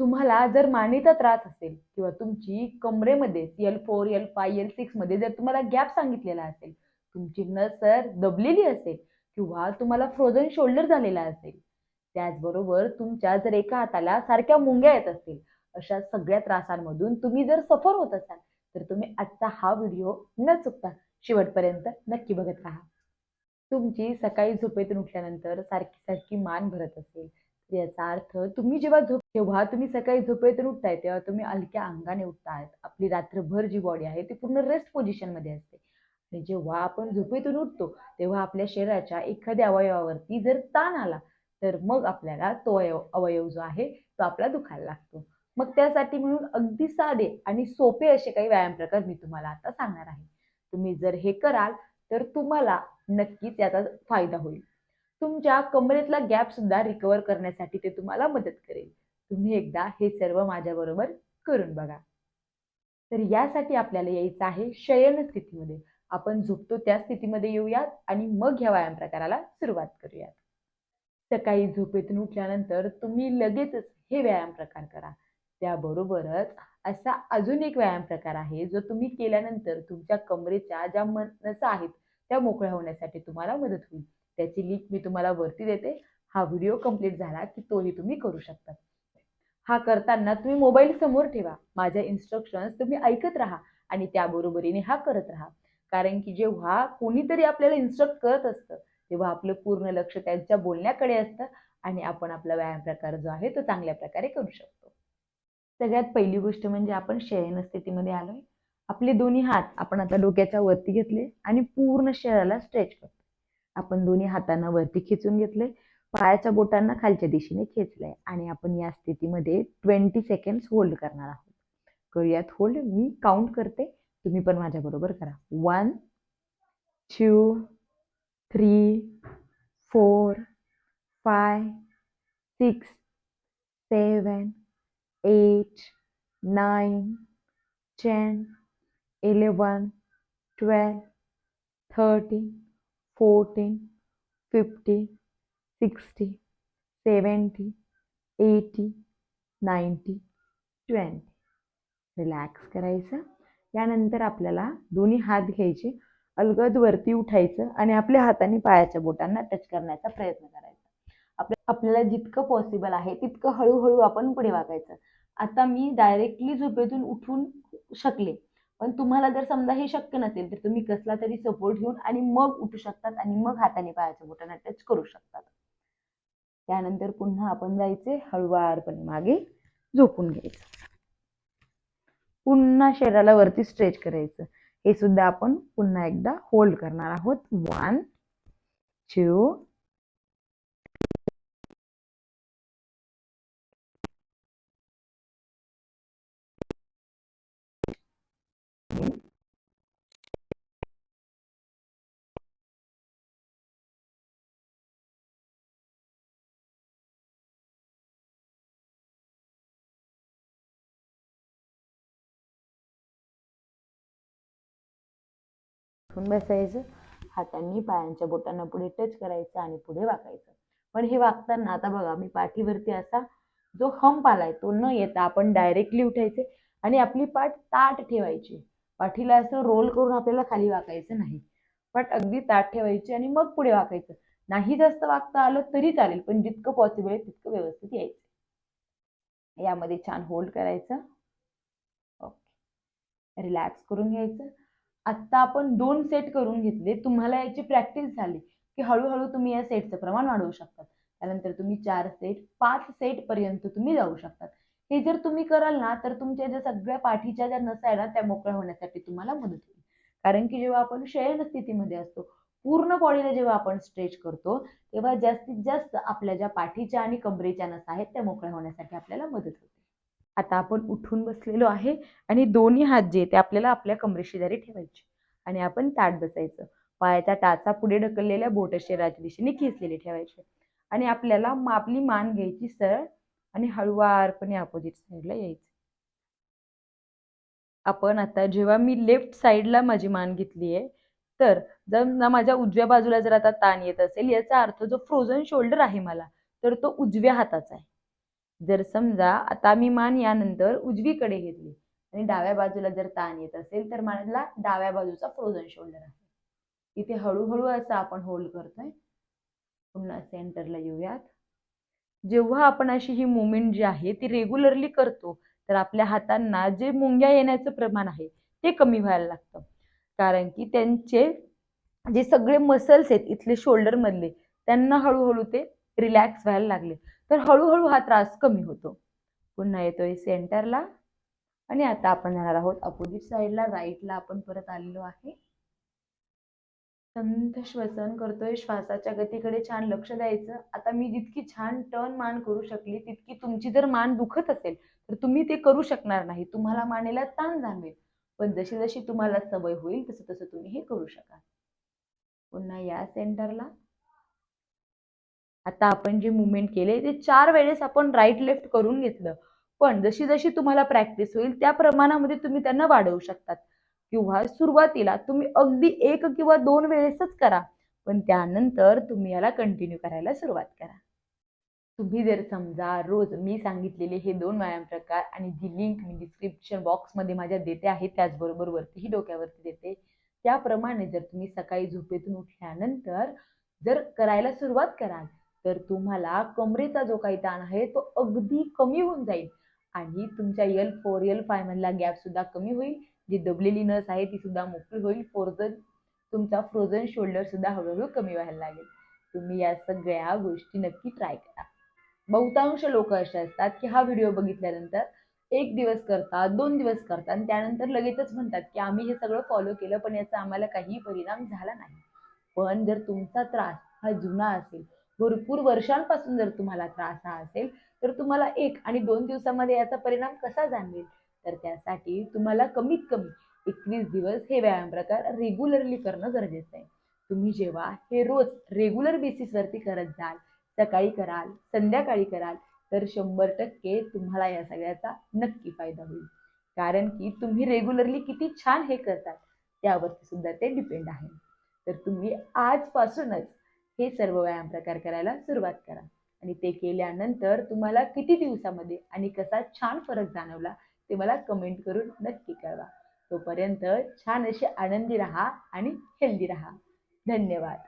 तुम्हाला जर मानेचा त्रास असेल किंवा तुमची कमरेमध्ये L four L five L सिक्समध्ये जर तुम्हाला गॅप सांगितलेला असेल तुमची नस जर दबलेली असेल किंवा तुम्हाला फ्रोझन शोल्डर झालेला असेल त्याचबरोबर तुमच्या जर एका हाताला सारख्या मुंग्या येत असतील अशा सगळ्या त्रासांमधून तुम्ही जर सफर होत असाल तर तुम्ही आजचा हा व्हिडिओ न चुकता शेवटपर्यंत नक्की बघत राहा. तुमची सकाळी झोपेतून उठल्यानंतर सारखी सारखी मान भरत असेल याचा अर्थ तुम्ही जेव्हा झोप जेव्हा तुम्ही सकाळी झोपेतून उठताय तेव्हा तुम्ही हलक्या अंगाने उठतायत. आपली रात्रभर जी बॉडी आहे ती पूर्ण रेस्ट पोझिशनमध्ये असते. आणि जेव्हा आपण झोपेतून उठतो तेव्हा आपल्या शरीराच्या एखाद्या अवयवावरती जर ताण आला तर मग आपल्याला तो अवयव अवयव जो आहे तो आपला दुखायला लागतो. मग त्यासाठी म्हणून अगदी साधे आणि सोपे असे काही व्यायाम प्रकार मी तुम्हाला आता सांगणार आहे. तुम्ही जर हे कराल तर तुम्हाला नक्कीच याचा फायदा होईल. तुमच्या कमरेतला गॅप सुद्धा रिकवर करण्यासाठी ते तुम्हाला मदत करेल. तुम्ही एकदा हे सर्व माझ्याबरोबर करून बघा. तर यासाठी आपल्याला यायचं आहे शयन स्थितीमध्ये. आपण झोपतो त्या स्थितीमध्ये येऊयात आणि मग ह्या व्यायाम प्रकाराला सुरुवात करूयात. सकाळी झोपेतून उठल्यानंतर तुम्ही लगेचच हे व्यायाम प्रकार करा. त्याबरोबरच असा अजून एक व्यायाम प्रकार आहे जो तुम्ही केल्यानंतर तुमच्या कमरेच्या ज्या मनसा आहेत त्या मोकळ्या होण्यासाठी तुम्हाला मदत होईल. त्याची लिंक मी तुम्हाला वरती देते. हा व्हिडिओ कंप्लीट झाला की तोही तुम्ही करू शकता. हा करताना तुम्ही मोबाईल समोर ठेवा. माझ्या इन्स्ट्रक्शन्स तुम्ही ऐकत राहा आणि त्याबरोबरीने हा करत राहा. कारण की जेव्हा कोणीतरी आपल्याला इन्स्ट्रक्ट करत असतं तेव्हा आपलं पूर्ण लक्ष त्यांच्या बोलण्याकडे असतं आणि आपण आपला व्यायाम प्रकार जो आहे तो चांगल्या प्रकारे करू शकतो. सगळ्यात पहिली गोष्ट म्हणजे आपण शयन स्थितीमध्ये आलोय. आपले दोन्ही हात आपण आता डोक्याच्या वरती घेतले आणि पूर्ण शरीराला स्ट्रेच करतो. आपण दोन्ही हातांना वरती खेचून घेतले पायाच्या बोटांना खालच्या दिशेने खेचलंय. आणि आपण या स्थितीमध्ये ट्वेंटी सेकंड होल्ड करणार आहोत. करूयात होल्ड मी काउंट करते. तुम्ही पण माझ्याबरोबर करा. One two three four five six seven eight nine ten eleven twelve thirteen fourteen fifty sixty seventy eighty ninety twenty relax करायचं. यानंतर आपल्याला दोन्ही हात घ्यायचे. अलगद वरती उठायचं आणि आपल्या हाताने पायाच्या बोटांना टच करण्याचा प्रयत्न करायचा. आपल्या आपल्याला जितकं पॉसिबल आहे तितकं हळूहळू आपण पुढे वागायचं. आता मी डायरेक्टली झोपेतून उठून शकले. पण तुम्हाला जर समजा हे शक्य नसेल तर तुम्ही कसला तरी सपोर्ट घेऊन आणि मग उठू शकतात आणि मग हाताने पायाच्या बोटांना टच करू शकतात. त्यानंतर पुन्हा आपण जायचे हळुवारपणे मागे झोपून घ्यायचं. पुन्हा शरीराला वरती स्ट्रेच करायचं. हे सुद्धा आपण पुन्हा एकदा होल्ड करणार आहोत. वन टू उठून बसायचं. हातांनी पायांच्या बोटांना पुढे टच करायचं आणि पुढे वाकायचं पण हे वागताना आता बघा मी पाठीवरती असा जो हंप आलाय तो न येता आपण डायरेक्टली उठायचे आणि आपली पाठ ताट ठेवायची. पाठीला असं रोल करून आपल्याला खाली वाकायचं नाही. पाठ अगदी ताट ठेवायची आणि मग पुढे वाकायचं नाही जास्त वागता आलं तरी चालेल पण जितकं पॉसिबल आहे तितकं व्यवस्थित यायचं. यामध्ये छान होल्ड करायचं. ओके रिलॅक्स करून घ्यायचं. आत्ता आपण दोन सेट करून घेतले तुम्हाला याची प्रॅक्टिस झाली की हळूहळू तुम्ही या सेटचं प्रमाण वाढवू शकतात. त्यानंतर तुम्ही चार सेट पाच सेट पर्यंत तुम्ही जाऊ शकतात. हे जर तुम्ही कराल ना तर तुमच्या ज्या सगळ्या पाठीच्या ज्या नसा आहे ना त्या मोकळ्या होण्यासाठी तुम्हाला मदत होईल. कारण की जेव्हा आपण शयन स्थितीमध्ये असतो पूर्ण बॉडीला जेव्हा आपण स्ट्रेच करतो तेव्हा जास्तीत जास्त आपल्या ज्या पाठीच्या आणि कमरेच्या नसा आहेत त्या मोकळ्या होण्यासाठी आपल्याला मदत होते. आता आपण उठून बसलेलो आहे आणि दोन्ही हात जे ते आपल्याला आपल्या कमरेशेजारी ठेवायचे. आणि आपण ताट बसायचं. पायाचा टाचा पुढे ढकललेल्या बोट शरीराच्या दिशेने खेचलेले ठेवायचे. आणि आपल्याला आपली मान घ्यायची सरळ आणि हळुवारपणे अपोजिट साईडला यायचं. आपण आता जेव्हा मी लेफ्ट साईडला माझी मान घेतली आहे तर जर ना माझ्या उजव्या बाजूला जर आता ताण येत असेल याचा अर्थ जो फ्रोझन शोल्डर आहे मला तर तो उजव्या हाताचा आहे. जर समजा आता मी मान यानंतर उजवीकडे घेतली आणि डाव्या बाजूला जर ताण येत असेल तर मानला डाव्या बाजूचा फ्रोझन शोल्डर आहे. इथे हळूहळू असं आपण होल्ड करतोय. पुन्हा सेंटरला येऊयात. जेव्हा आपण अशी ही मुवमेंट जी आहे ती रेग्युलरली करतो तर आपल्या हातांना जे मुंग्या येण्याचं प्रमाण आहे ते कमी व्हायला लागतं. कारण की त्यांचे जे सगळे मसल्स आहेत इथले शोल्डरमधले त्यांना हळूहळू ते रिलॅक्स व्हायला लागले. तर हळूहळू हा त्रास कमी होतो. पुन्हा येतोय सेंटरला. आणि आता आपण जाणार आहोत अपोजिट साईडला. राईटला आपण परत आलेलो आहे. संथ श्वसन करतोय. श्वासाच्या गतीकडे छान लक्ष द्यायचं. आता मी जितकी छान टर्न मान करू शकली तितकी तुमची जर मान दुखत असेल तर तुम्ही ते करू शकणार नाही. तुम्हाला मानेला ताण जाणवेल. पण जशी जशी तुम्हाला सवय होईल तसं तसं तुम्ही हे करू शकाल. पुन्हा या सेंटरला. आता आपण जे मुवमेंट केले ते चार वेळेस आपण राईट लेफ्ट करून घेतलं. पण जशी जशी तुम्हाला प्रॅक्टिस होईल त्या प्रमाणामध्ये तुम्ही त्यांना वाढवू शकतात. किंवा सुरुवातीला तुम्ही अगदी एक किंवा दोन वेळेसच करा पण त्यानंतर तुम्ही याला कंटिन्यू करायला सुरुवात करा. तुम्ही जर समजा रोज मी सांगितलेले हे दोन व्यायाम प्रकार आणि जी लिंक मी डिस्क्रिप्शन बॉक्समध्ये माझ्या देते आहे त्याचबरोबर वरतीही डोक्यावरती देते त्याप्रमाणे जर तुम्ही सकाळी झोपेतून उठल्यानंतर जर करायला सुरुवात कराल तर तुम्हाला कमरेचा जो काही ताण आहे तो अगदी कमी होऊन जाईल. आणि तुमच्या यल फोर यल फाय मधला गॅप सुद्धा कमी होईल. जी दबलेली नस आहे ती सुद्धा मोकळी होईल. फ्रोझन तुमचा फ्रोझन शोल्डर सुद्धा हळूहळू कमी व्हायला लागेल. तुम्ही या सगळ्या गोष्टी नक्की ट्राय करा. बहुतांश लोक असे असतात की हा व्हिडिओ बघितल्यानंतर एक दिवस करतात दोन दिवस करतात आणि त्यानंतर लगेचच म्हणतात की आम्ही हे सगळं फॉलो केलं पण याचा आम्हाला काही परिणाम झाला नाही. पण जर तुमचा त्रास हा जुना असेल भरपूर वर्षांपासून जर तुम्हाला त्रास हा असेल तर तुम्हाला एक आणि दोन दिवसामध्ये याचा परिणाम कसा जाणवेल? तर त्यासाठी तुम्हाला कमीत कमी एकवीस दिवस हे व्यायाम प्रकार रेग्युलरली करणं गरजेचं आहे. तुम्ही जेव्हा हे रोज रेग्युलर बेसिसवरती करत जाल सकाळी कराल संध्याकाळी कराल तर शंभर टक्के तुम्हाला या सगळ्याचा नक्की फायदा होईल. कारण की तुम्ही रेग्युलरली किती छान हे करतात त्यावरती सुद्धा ते डिपेंड आहे. तर तुम्ही आजपासूनच हे सर्व व्यायाम प्रकार करायला सुरुवात करा. आणि ते केल्यानंतर तुम्हाला किती दिवसामध्ये आणि कसा छान फरक जाणवला ते मला कमेंट करून नक्की कळवा. तोपर्यंत छान असे आनंदी राहा आणि हेल्दी राहा. धन्यवाद.